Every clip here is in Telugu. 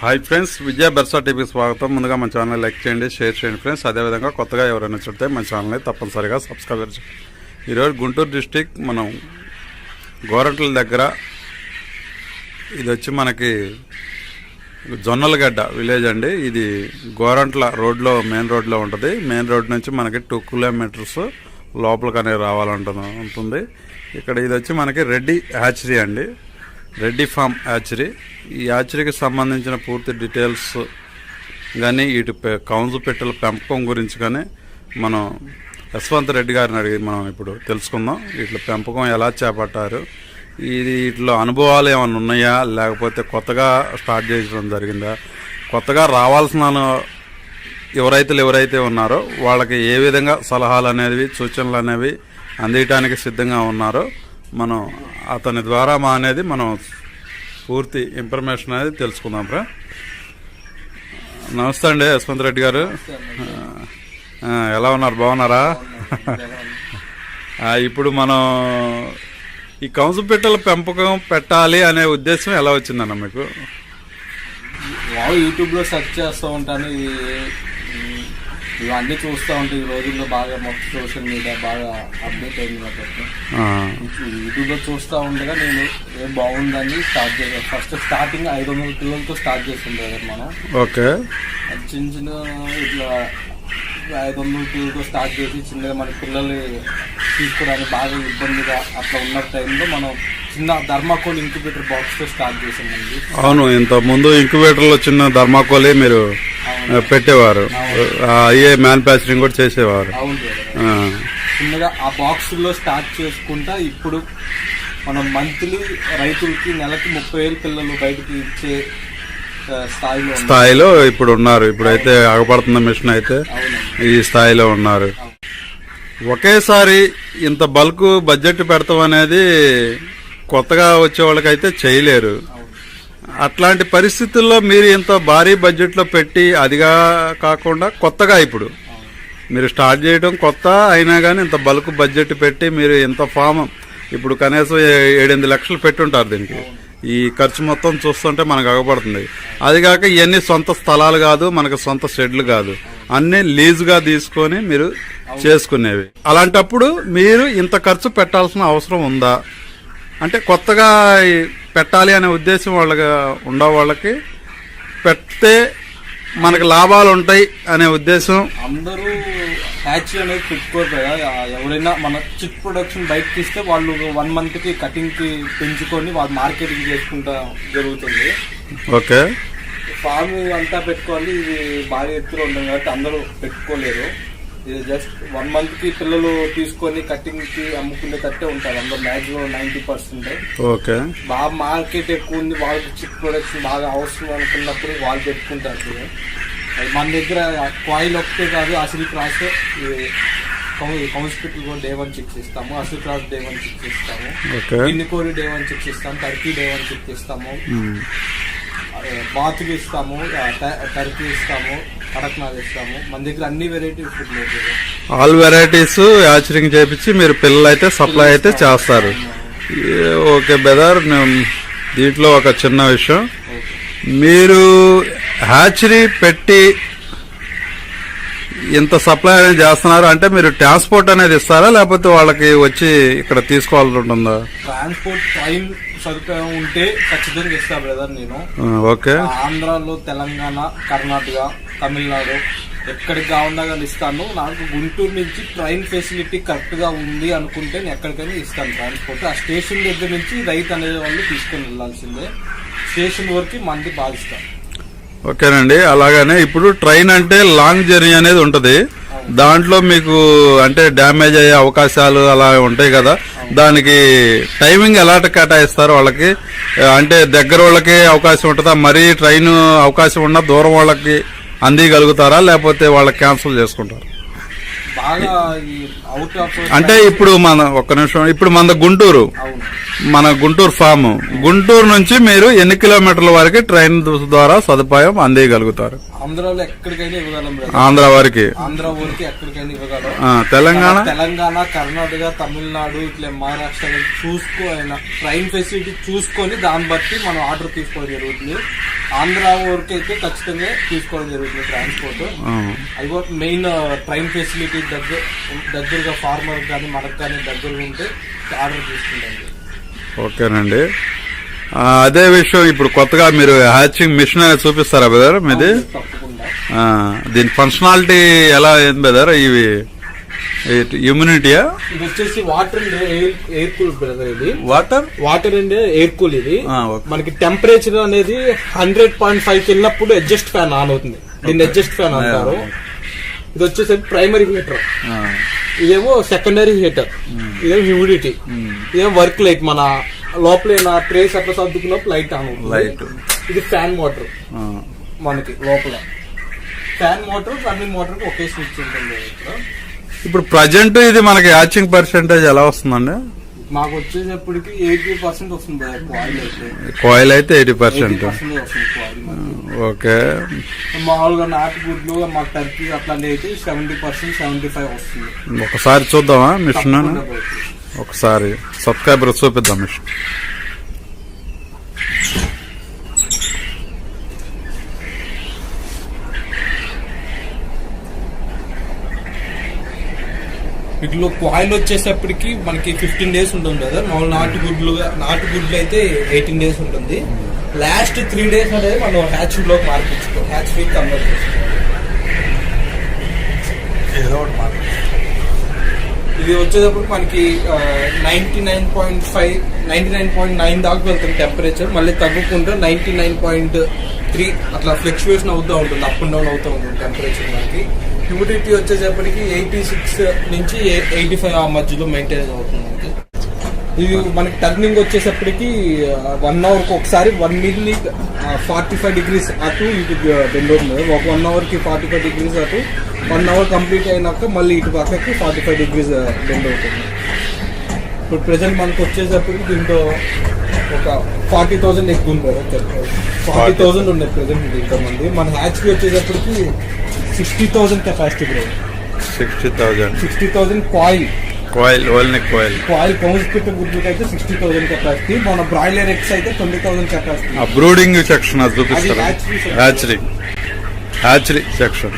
హాయ్ ఫ్రెండ్స్ విద్యా బెర్సా టీవీకి స్వాగతం. ముందుగా మన ఛానల్ లైక్ చేయండి షేర్ చేయండి ఫ్రెండ్స్. అదేవిధంగా కొత్తగా ఎవరైనా చూస్తే మన ఛానల్ని తప్పనిసరిగా సబ్స్క్రైబ్ చేయండి. ఈరోజు గుంటూరు డిస్టిక్ మనం గోరంట్ల దగ్గర ఇది వచ్చి మనకి జొన్నలగడ్డ విలేజ్ అండి. ఇది గోరంట్ల రోడ్లో మెయిన్ రోడ్లో ఉంటుంది. మెయిన్ రోడ్ నుంచి మనకి టూ కిలోమీటర్స్ లోపలికి అనేది రావాలంటుంది ఉంటుంది. ఇక్కడ ఇది వచ్చి మనకి రెడ్డి హ్యాచరీ అండి. Reddy farm hatchery. ఈ యాచరీకి సంబంధించిన పూర్తి డీటెయిల్స్ కానీ ఇటు కౌన్సు పెట్టెల పెంపకం గురించి కానీ మనం యశ్వంత్ రెడ్డి గారిని అడిగి మనం ఇప్పుడు తెలుసుకుందాం. వీటిలో పెంపకం ఎలా చేపట్టారు? ఇది వీటిలో అనుభవాలు ఏమైనా ఉన్నాయా? లేకపోతే కొత్తగా స్టార్ట్ చేయడం జరిగిందా? కొత్తగా రావాల్సిన ఎవరైతే ఎవరైతే ఉన్నారో వాళ్ళకి ఏ విధంగా సలహాలు అనేవి సూచనలు అనేవి అందించడానికి సిద్ధంగా ఉన్నారో మనం అతని ద్వారా మా అనేది మనం పూర్తి ఇన్ఫర్మేషన్ అనేది తెలుసుకుందాం ఫ్రా నమస్తే అండి యశ్వంత్ రెడ్డి గారు. ఎలా ఉన్నారు? బాగున్నారా? ఇప్పుడు మనం ఈ కంసుపెట్టెల పెంపకం పెట్టాలి అనే ఉద్దేశం ఎలా వచ్చిందన్న మీకు? యూట్యూబ్లో సెర్చ్ చేస్తూ ఉంటాను. ఇది ఇవన్నీ చూస్తూ ఉంటాయి ఈ రోజుల్లో బాగా మొత్తం సోషల్ మీడియా బాగా అప్డేట్ అయింది కాబట్టి. ఆ, యూట్యూబ్లో చూస్తూ ఉండగా నేను ఏం బాగుందని స్టార్ట్ చేశాను ఫస్ట్ స్టార్టింగ్ ఐదు వందల పిల్లలతో స్టార్ట్ కదా మనం. ఓకే. చిన్న చిన్న ఇట్లా ఐదు వందల పిల్లలతో స్టార్ట్ చేసి చిన్నగా మన పిల్లలు తీసుకోవడానికి బాగా ఇబ్బందిగా అట్లా ఉన్న టైంలో మనం చిన్న ధర్మాకోల్ ఇంక్యుబేటర్ బాక్స్తో స్టార్ట్ చేసామండి. అవును ఇంత ముందు ఇంక్యుబేటర్లో చిన్న ధర్మాకోలే మీరు పెట్టేవారు. అయ్యే మ్యానుఫ్యాక్చరింగ్ కూడా చేసేవారు. చిన్నగా ఆ బాక్స్లో స్టార్ట్ చేసుకుంటా ఇప్పుడు మనం మంత్లీ రైతులకి నెలకి ముప్పై వేలు పిల్లలు బయటకి ఇచ్చే స్థాయిలో స్థాయిలో ఇప్పుడు ఉన్నారు. ఇప్పుడైతే ఆగపడుతున్న మిషన్ అయితే ఈ స్థాయిలో ఉన్నారు. ఒకేసారి ఇంత బల్క్ బడ్జెట్ పెడతాం అనేది కొత్తగా వచ్చే వాళ్ళకైతే చేయలేరు. అట్లాంటి పరిస్థితుల్లో మీరు ఇంత భారీ బడ్జెట్లో పెట్టి అదిగా కాకుండా కొత్తగా ఇప్పుడు. మీరు స్టార్ట్ చేయడం కొత్త అయినా కానీ ఇంత బల్క్ బడ్జెట్ పెట్టి మీరు ఇంత ఫామ్ ఇప్పుడు కనీసం ఏడెనిమిది లక్షలు పెట్టుంటారు దీనికి. ఈ ఖర్చు మొత్తం చూస్తుంటే మనకు అగపడుతుంది. అది కాక ఇవన్నీ సొంత స్థలాలు కాదు మనకు సొంత షెడ్లు కాదు. అన్నీ లీజుగా తీసుకొని మీరు చేసుకునేవి. అలాంటప్పుడు మీరు ఇంత ఖర్చు పెట్టాల్సిన అవసరం ఉందా? అంటే కొత్తగా పెట్టాలి అనే ఉద్దేశం వాళ్ళకి ఉండ వాళ్ళకి. పెడితే మనకు లాభాలు ఉంటాయి అనే ఉద్దేశం. అందరూ హ్యాచ్ అనేది పెట్టుకోరు కదా ఎవరైనా మన చిట్ ప్రొడక్షన్ బయటకి ఇస్తే వాళ్ళు వన్ మంత్కి కటింగ్కి పెంచుకొని వాళ్ళు మార్కెటింగ్ చేసుకుంటా జరుగుతుంది. ఓకే. ఫామ్ అంతా పెట్టుకోవాలి. ఇది బాగా ఎత్తులో ఉంటుంది కాబట్టి అందరూ పెట్టుకోలేరు. ఇది జస్ట్ వన్ మంత్కి పిల్లలు తీసుకొని కటింగ్కి అమ్ముకునే తట్టే ఉంటారు. అందరూ మాక్సిమం నైన్టీ పర్సెంట్ ఓకే. బాగా మార్కెట్ ఎక్కువ ఉంది వాళ్ళకి చిప్ ప్రొడక్షన్ బాగా అవసరం అనుకున్నప్పుడు వాళ్ళు పెట్టుకుంటారు మన దగ్గర కాయిల్ ఒకటే కాదు అసలు క్రాస్ కౌన్సిపిటల్ కూడా డే వన్ చిక్స్ ఇస్తాము అసలు క్రాస్ డే వన్ ఓకే. గిన్నె కోడి డే వన్ చిక్స్ ఇస్తాము టర్కీ డే వన్ చిక్స్ ఇస్తాము మ్మ్. బాతులు ఇస్తాము టర్కీ ఇస్తాము. కడక్నాథ్ ఇస్తాము. మన దగ్గర అన్ని వెరైటీ ఫుడ్ లేదు. ఆల్ వెరైటీస్ యాచరింగ్ చేపించి మీరు పిల్లలు అయితే సప్లై అయితే చేస్తారు ఓకే బెదర్ దీంట్లో ఒక చిన్న విషయం. మీరు హ్యాచరీ పెట్టి ఇంత సప్లై అనేది చేస్తున్నారు అంటే మీరు ట్రాన్స్పోర్ట్ అనేది ఇస్తారా? లేకపోతే వాళ్ళకి వచ్చి ఇక్కడ తీసుకోవాల్సి ఉంటుందా? ట్రాన్స్పోర్ట్ ట్రైన్ సదుపాయం ఉంటే ఖచ్చితంగా ఇస్తా బ్రదర్ నేను. ఓకే. ఆంధ్రాలో తెలంగాణ కర్ణాటక తమిళనాడు ఎక్కడికి కావాలన్నా కానీ ఇస్తాను. నాకు గుంటూరు నుంచి ట్రైన్ ఫెసిలిటీ కరెక్ట్గా ఉంది అనుకుంటే నేను ఎక్కడికైనా ఇస్తాను ట్రాన్స్పోర్ట్. ఆ స్టేషన్ దగ్గర నుంచి రైతు అనే వాళ్ళు తీసుకొని వెళ్ళాల్సిందే. స్టేషన్ వరకు మంది బాధిస్తాం ఓకేనండి. అలాగనే ఇప్పుడు ట్రైన్ అంటే లాంగ్ జర్నీ అనేది ఉంటది. దాంట్లో మీకు అంటే డ్యామేజ్ అయ్యే అవకాశాలు అలా ఉంటాయి కదా. దానికి టైమింగ్ ఎలా కేటాయిస్తారు వాళ్ళకి? అంటే దగ్గర వాళ్ళకి అవకాశం ఉంటుందా? మరీ ట్రైన్ అవకాశం ఉన్న దూరం వాళ్ళకి అందగలుగుతారా లేకపోతే వాళ్ళకి క్యాన్సిల్ చేసుకుంటారు? అంటే ఇప్పుడు మన ఒక్క నిమిషం ఇప్పుడు మన గుంటూరు. మన గుంటూరు ఫామ్ గుంటూరు నుంచి మీరు ఎన్ని కిలోమీటర్ల వరకు ట్రైన్ ద్వారా సదుపాయం అందేయగలుగుతారు. ఆంధ్ర వారికి. ఆంధ్ర ఊరికి ఎక్కడికైనా ఇవ్వగలం. ఆ, తెలంగాణ? తెలంగాణ కర్ణాటక తమిళనాడు ఇట్లా మహారాష్ట్ర చూసుకో ట్రైన్ ఫెసిలిటీ చూసుకొని దాన్ని బట్టి మనం ఆర్డర్ తీసుకోవడం జరుగుతుంది. ఆంధ్ర ఊరికి అయితే ఖచ్చితంగా తీసుకోవడం జరుగుతుంది ట్రాన్స్పోర్ట్ అది మెయిన్ ట్రైన్ ఫెసిలిటీ దగ్గర దగ్గరగా ఫార్మర్ కానీ మనకు కానీ దగ్గరగా ఉంటే ఆర్డర్ తీసుకుంటాం. ఓకేనండి. అదే విషయం ఇప్పుడు కొత్తగా మీరు హ్యాచింగ్ మిషన్ అనేది చూపిస్తారా బెదర్ మీది? దీని ఫంక్షనాలిటీ ఎలా ఏంది బెదర్ ఇవి ఇమ్యూనిటీయా ఇది వచ్చేసి water and air cool brother ఇది. Water water and air cool ఇది. మనకి టెంపరేచర్ అనేది హండ్రెడ్ పాయింట్ ఫైవ్కి వెళ్ళినప్పుడు అడ్జస్ట్ ఫ్యాన్ ఆన్ అవుతుంది. దీన్ని అడ్జస్ట్ ఫ్యాన్ అంటారు. ఇది వచ్చేసరికి ప్రైమరీ హీటర్ ఇదేమో సెకండరీ హీటర్ ఇదేమో హ్యూమిడిటీ ఇదేమో వర్క్ లైట్ మన లోపల ట్రేస్ అట్లా సర్దుకున్నప్పుడు లైట్ ఆన్ లైట్ ఇది ఫ్యాన్ మోటార్ మనకి లోపల. ఫ్యాన్ మోటార్ రన్నింగ్ మోటార్ ఒకే స్విచ్ ఉంటుంది. ఇప్పుడు ప్రజెంట్ ఇది మనకి హ్యాచింగ్ పర్సెంటేజ్ ఎలా వస్తుందండి? మాకు వచ్చేటప్పటికి ఎయిటీ పర్సెంట్ వస్తుంది కాయిల్ అయితే. కాయిల్ అయితే ఎయిటీ ఎయిటీ పర్సెంట్ పర్సెంట్ వస్తుంది కాయిల్ మనకి ఓకే. మామూలుగా నాటు గుడ్లు మాకు టర్కీ అట్లాంటివి అయితే సెవెంటీ పర్సెంట్ సెవెంటీ ఫైవ్ వస్తుంది. ఒకసారి చూద్దామా మిషన్ తప్పకుండా పోతుంది. ఒకసారి సబ్స్క్రైబర్ చూపిద్దాం మిషన్. వీటిలో కాయిల్ వచ్చేసప్పటికి మనకి ఫిఫ్టీన్ డేస్ ఉంటుంది కదా మామూలు నాటు గుడ్లు నాటు గుడ్లు అయితే ఎయిటీన్ డేస్ ఉంటుంది. లాస్ట్ త్రీ డేస్ అనేది మనం హ్యాచ్లోకి మార్పించుకో హ్యాచ్ వీక్ కన్వర్ట్ చేసుకోవాలి ఏదో ఒకటి మార్పించుకో. ఇది వచ్చేటప్పుడు మనకి ninety nine point five ninety nine point nine దాకా వెళ్తుంది టెంపరేచర్ మళ్ళీ తగ్గుకుంటూ నైన్టీ నైన్ పాయింట్ త్రీ అట్లా ఫ్లక్చువేషన్ అవుతూ ఉంటుంది అప్ అండ్ డౌన్ అవుతూ ఉంటుంది టెంపరేచర్ మనకి. హ్యూమిడిటీ వచ్చేటప్పటికి ఎయిటీ సిక్స్ నుంచి ఎయిటీ ఫైవ్ ఆ మధ్యలో మెయింటైన్ అవుతుంది ఇది మనకి టర్నింగ్ వచ్చేసప్పటికి వన్ అవర్కి ఒకసారి one milli forty five degrees అటు ఇటు బెండ్ అవుతుంది ఒక వన్ అవర్కి ఫార్టీ ఫైవ్ డిగ్రీస్ అటు వన్ అవర్ కంప్లీట్ అయినాక మళ్ళీ ఇటు పక్కకి ఫార్టీ ఫైవ్ డిగ్రీస్ బెండ్ అవుతుంది ఇప్పుడు ప్రెసెంట్ మనకు వచ్చేసప్పటికి దీంట్లో ఒక ఫార్టీ థౌసండ్ ఎక్కువ ఉంది ఫార్టీ థౌసండ్ ఉన్నాయి ప్రెసెంట్ దీంట్లో మంది. మన హ్యాచ్కి వచ్చేటప్పటికి sixty thousand capacity bro sixty thousand sixty thousand coil coil only coil coil కౌన్స్ పెట్టే గుడ్లకి అయితే సిక్స్టీ థౌసండ్ కెపాసిటీ మన బ్రాయిలర్ ఎక్స్ అయితే ట్వంటీ థౌసండ్ కెపాసిటీ ఆ బ్రూడింగ్ సెక్షన్ అది చూపిస్తారు. Hatchery hatchery section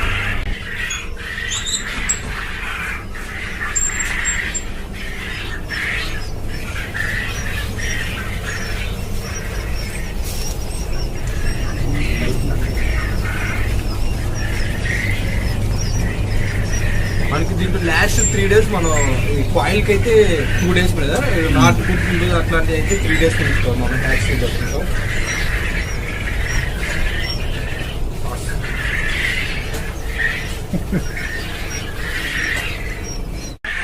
last three days మనం ఈ కాయిల్కి అయితే టూ డేస్ బ్రదర్ నాటు గుడ్లు అట్లాంటివి అయితే త్రీ డేస్ ఉంచుతాం మనం ట్యాక్సీ దొరుకుతాం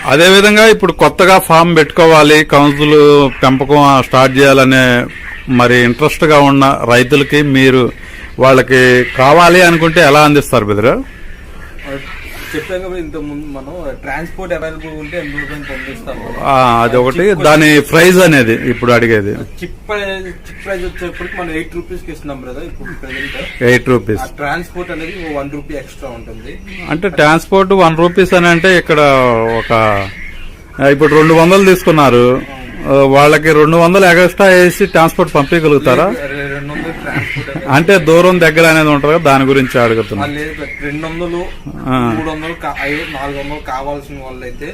అదేవిధంగా ఇప్పుడు కొత్తగా ఫామ్ పెట్టుకోవాలి కౌన్సిల్ పెంపకం స్టార్ట్ చేయాలనే మరి ఇంట్రెస్ట్గా ఉన్న రైతులకి మీరు వాళ్ళకి కావాలి అనుకుంటే ఎలా అందిస్తారు బెదరు చెప్పాం కదా ఇంత ముందు మనం ట్రాన్స్పోర్ట్ అవైలబుల్ ఉంటే అది ఒకటి. దాని ప్రైజ్ అనేది ఇప్పుడు అడిగేది. చిప్ ప్రైస్ చిప్ ప్రైస్ వచ్చేప్పటికి మనం ఎయిట్ రూపీస్కి ఇస్తున్నాం బ్రదర్ ఇప్పుడు ప్రెసెంట్ ఎయిట్ రూపీస్. ట్రాన్స్పోర్ట్ అనేది వన్ రూపీ ఎక్స్ట్రా ఉంటుంది. అంటే ట్రాన్స్పోర్ట్ వన్ రూపీస్ అని అంటే ఇక్కడ ఒక ఇప్పుడు రెండు వందలు తీసుకున్నారు. వాళ్ళకి రెండు వందలు ఎక్స్ట్రా వేసి ట్రాన్స్పోర్ట్ పంపించగలుగుతారా రె- రెండు వందలు ట్రాన్స్పోర్ట్ అనేది అంటే దూరం దగ్గర అనేది ఉంటుంది కదా దాని గురించి అడుగుతున్నా. రెండు వందలు. మూడు వందలు నాలుగు వందలు కావాల్సిన వాళ్ళు అయితే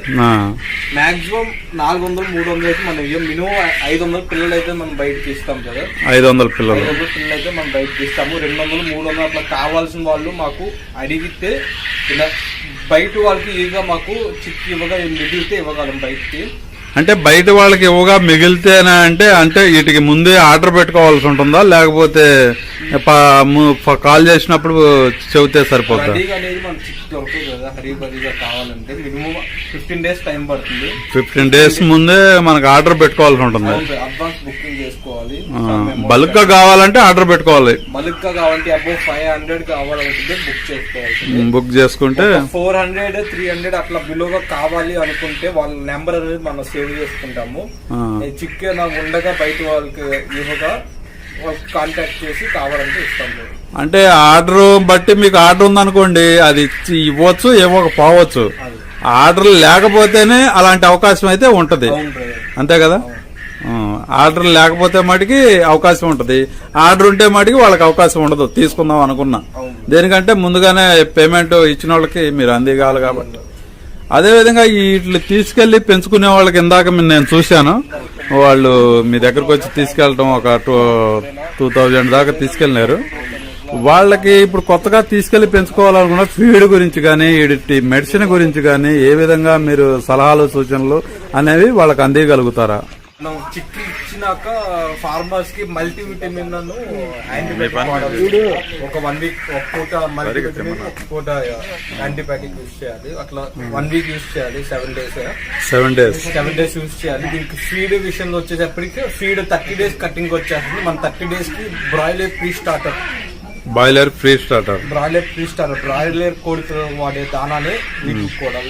మాక్సిమం నాలుగు వందలు మూడు వందలు అయితే మనం ఇవ్వం మినిమం ఐదు వందలు పిల్లలు అయితే మనం బయటకి ఇస్తాం కదా. ఐదు వందల పిల్లలు. ఐదు వందలు పిల్లలు అయితే మనం బయటకి ఇస్తాము. రెండు వందలు మూడు వందలు అట్లా కావాల్సిన వాళ్ళు మాకు అడిగితే ఇలా బయట వాళ్ళకి ఈగా మాకు చిక్కి ఇవ్వగా మిగిలితే ఇవ్వగలం బయటికి. అంటే బయట వాళ్ళకి ఇవ్వగా మిగిలితేనా అంటే అంటే వీటికి ముందే ఆర్డర్ పెట్టుకోవాల్సి ఉంటుందా? లేకపోతే కాల్ చేసినప్పుడు చెబితే సరిపోతుందా కావాలంటే ఫిఫ్టీన్ డేస్ టైం పడుతుంది. ఫిఫ్టీన్ డేస్ ముందే మనకు ఆర్డర్ పెట్టుకోవాల్సి ఉంటుంది? అడ్వాన్స్ బుకింగ్ చేసుకోవాలి. బల్క్గా కావాలంటే ఆర్డర్ పెట్టుకోవాలి. బల్క్గా కావాలంటే అబౌవ్ ఫైవ్ హండ్రెడ్ కావాలనుకుంటే బుక్ చేసుకోవాలి బుక్ చేసుకుంటే ఫోర్ హండ్రెడ్ త్రీ హండ్రెడ్ అట్లా బిలోగా కావాలి అనుకుంటే వాళ్ళ నెంబర్ అనేది మనం సేవ్ చేసుకుంటాము ఆ, చిక్కే నాకు ఉండగా బయట వాళ్ళకి ఇవ్వగా కాంటాక్ట్ చేసి కావాలంటే ఇస్తాము అంటే ఆర్డర్ బట్టి మీకు ఆర్డర్ ఉందనుకోండి అది ఇవ్వచ్చు ఇవ్వకపోవచ్చు ఆర్డర్ లేకపోతేనే అలాంటి అవకాశం అయితే ఉంటది. అంతే కదా? ఆర్డర్ లేకపోతే మటుకి అవకాశం ఉంటది. ఆర్డర్ ఉంటే మటుకి వాళ్ళకి అవకాశం ఉండదు. తీసుకుందాం అనుకున్నా. దేనికంటే ముందుగానే పేమెంట్ ఇచ్చిన వాళ్ళకి మీరు అందిగాలి కాబట్టి. అదేవిధంగా వీటిని తీసుకెళ్ళి పెంచుకునే వాళ్ళకి ఇందాక నేను చూశాను. వాళ్ళు మీ దగ్గరకు వచ్చి తీసుకెళ్ళటం ఒక టూ టూ థౌజండ్ దాకా తీసుకెళ్ళినారు. వాళ్ళకి ఇప్పుడు కొత్తగా తీసుకెళ్ళి పెంచుకోవాలనుకున్న ఫీడ్ గురించి కానీ వీటి మెడిసిన్ గురించి కానీ ఏ విధంగా మీరు సలహాలు సూచనలు అనేవి వాళ్ళకి అందియగలుగుతారా? మనం చిక్కి ఇచ్చినాక ఫార్మర్స్కి మల్టీ విటమిన్ యాంటీబయాటిక్ ఒక వన్ వీక్ ఒక పూట మల్టీ విటమిన్ ఒక పూట యాంటీబయాటిక్ యూస్ చేయాలి. అట్లా వన్ వీక్ యూస్ చేయాలి seven days seven days seven days use చేయాలి. దీనికి ఫీడ్ విషయంలో వచ్చేటప్పటికి ఫీడ్ థర్టీ డేస్ కటింగ్ వచ్చేస్తుంది. మన థర్టీ డేస్కి broiler pre starter boiler free starter broiler pre starter broiler కోడితో వాడే దానాలే వీటికి కూడా.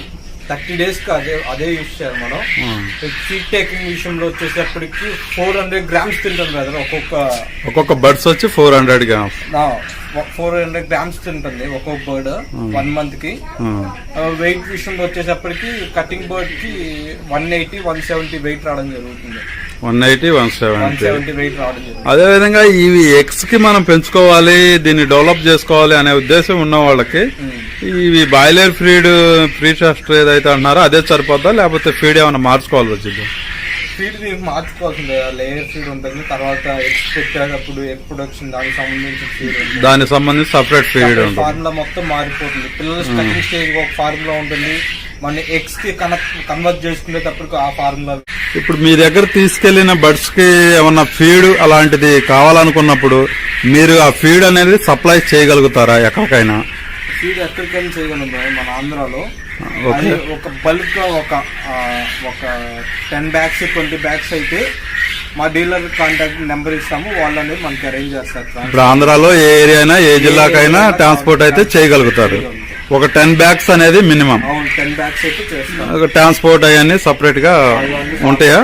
థర్టీ డేస్ అదే అదే యూస్ చేయాలి మనం. ఫీడ్ టేకింగ్ విషయంలో వచ్చేటప్పటికి ఫోర్ హండ్రెడ్ గ్రామ్స్ తింటాం కదా ఒక్కొక్క ఒక్కొక్క బర్డ్స్ వచ్చి four hundred grams four hundred grams తింటుంది ఒక్కొక్క బర్డ్ వన్ మంత్కి. వెయిట్ విషయంలో వచ్చేటప్పటికి cutting బర్డ్కి one eighty one seventy weight రావడం జరుగుతుంది. One eighty one seventy weight రావడం జరుగుతుంది. అదేవిధంగా ఇవి ఎగ్స్కి మనం పెంచుకోవాలి దీన్ని డెవలప్ చేసుకోవాలి అనే ఉద్దేశం ఉన్న వాళ్ళకి ఇవి బాయిలర్ ఫీడ్ ఫ్రీ టెస్ట్ ఏదైతే అంటున్నారో అదే సరిపోద్దా? లేకపోతే ఫీడ్ ఏమైనా మార్చుకోవాల్సి వచ్చింది? ఫీడ్ మార్చుకోవాల్సిందే. లేయర్ ఫీడ్ ఉంటుంది. తర్వాత పెట్టేటప్పుడు ఎగ్ ప్రొడక్షన్ దానికి సంబంధించిన ఫీడ్ దానికి సంబంధించి సపరేట్ ఫీడ్ ఫార్ములా మొత్తం మారిపోతుంది. పిల్లల కటింగ్ స్టేజ్ ఒక ఫార్ములా ఉంటుంది. మన ఎగ్స్కి కనెక్ట్ కన్వర్ట్ చేసుకునేటప్పుడు ఆ ఫార్ములా ఇప్పుడు మీ దగ్గర తీసుకెళ్ళిన బర్డ్స్కి ఏమన్నా ఫీడ్ అలాంటిది కావాలనుకున్నప్పుడు మీరు ఆ ఫీడ్ అనేది సప్లై చేయగలుగుతారా ఎక్కడికైనా? ఫీడ్ ఎక్కడికైనా చేయగలం brother మన ఆంధ్రాలో. అది ఒక బల్క్గా ఒక ఒక టెన్ బ్యాగ్స్ ట్వంటీ బ్యాగ్స్ అయితే మా డీలర్ కాంటాక్ట్ నెంబర్ ఇస్తాము వాళ్ళు అనేది మనకి అరేంజ్ చేస్తారు. ఇప్పుడు ఆంధ్రాలో ఏ ఏరియా అయినా ఏ జిల్లాకైనా ట్రాన్స్పోర్ట్ అయితే చేయగలుగుతారు. ఒక టెన్ బ్యాగ్స్ అనేది మినిమం. టెన్ బ్యాగ్స్ అయితే చేస్తాం ట్రాన్స్పోర్ట్ అవన్నీ సపరేట్గా ఉంటాయా?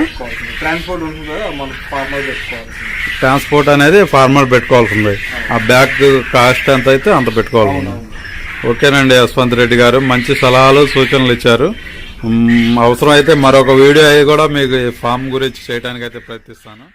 ట్రాన్స్పోర్ట్ ఉంటుంది? కదా మనం ఫార్మర్ పెట్టుకోవాల్సింది. ట్రాన్స్పోర్ట్ అనేది ఫార్మర్ పెట్టుకోవాల్సింది. ఆ బ్యాగ్ కాస్ట్ ఎంత అయితే అంత పెట్టుకోవాల్సింది. ఓకేనండి యశ్వంత్ రెడ్డి గారు. మంచి సలహాలు సూచనలు ఇచ్చారు. అవసరమైతే అవసరం అయితే మరొక వీడియో అయి కూడా మీకు ఫామ్ గురించి చేయడానికి అయితే ప్రయత్నిస్తాను.